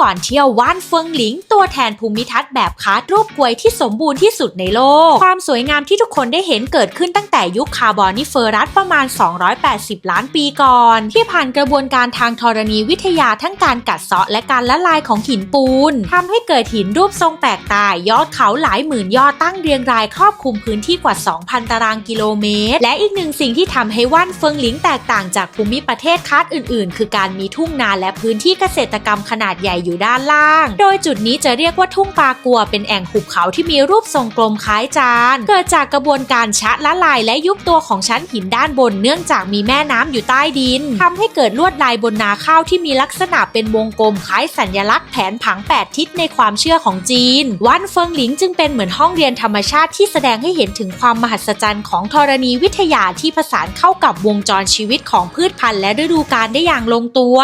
ก่อนเที่ยวว่านเฟิงหลิง ตัวแทนภูมิทัศน์แบบคาร์ดรูปกลวยที่สมบูรณ์ที่สุดในโลก ความสวยงามที่ทุกคนได้เห็นเกิดขึ้นตั้งแต่ยุคคาร์บอนิเฟอรัสประมาณ 280 ล้านปีก่อน ที่ผ่านกระบวนการทางธรณีวิทยาทั้งการกัดเซาะและการละลายของหินปูนทำให้เกิดหินรูปทรงแปลกตายยอดเขาหลายหมื่นยอดตั้งเรียงรายครอบคลุมพื้นที่กว่า 2,000 ตารางกิโลเมตร และอีกหนึ่งสิ่งที่ทำให้ว่านเฟิงหลิงแตกต่างจากภูมิประเทศคาร์ดอื่น ๆ คือการมีทุ่งนาและพื้นที่เกษตรกรรมขนาดใหญ่อยู่ด้านล่าง โดยจุดนี้จะเรียกว่าทุ่งปากัวเป็นแอ่งหุบเขาที่มีรูปทรงกลมคล้ายจาน เกิดจากกระบวนการชะละลายและยุบตัวของชั้นหินด้านบนเนื่องจากมีแม่น้ำอยู่ใต้ดินทำให้เกิดลวดลายบนนาข้าวที่มีลักษณะเป็นวงกลมคล้ายสัญลักษณ์แผนผังแปดทิศในความเชื่อของจีน วันเฟิงหลิงจึงเป็นเหมือนห้องเรียนธรรมชาติที่แสดงให้เห็นถึงความมหัศจรรย์ของธรณีวิทยาที่ผสานเข้ากับวงจรชีวิตของพืชพันธุ์และฤดูกาลได้อย่างลงตัว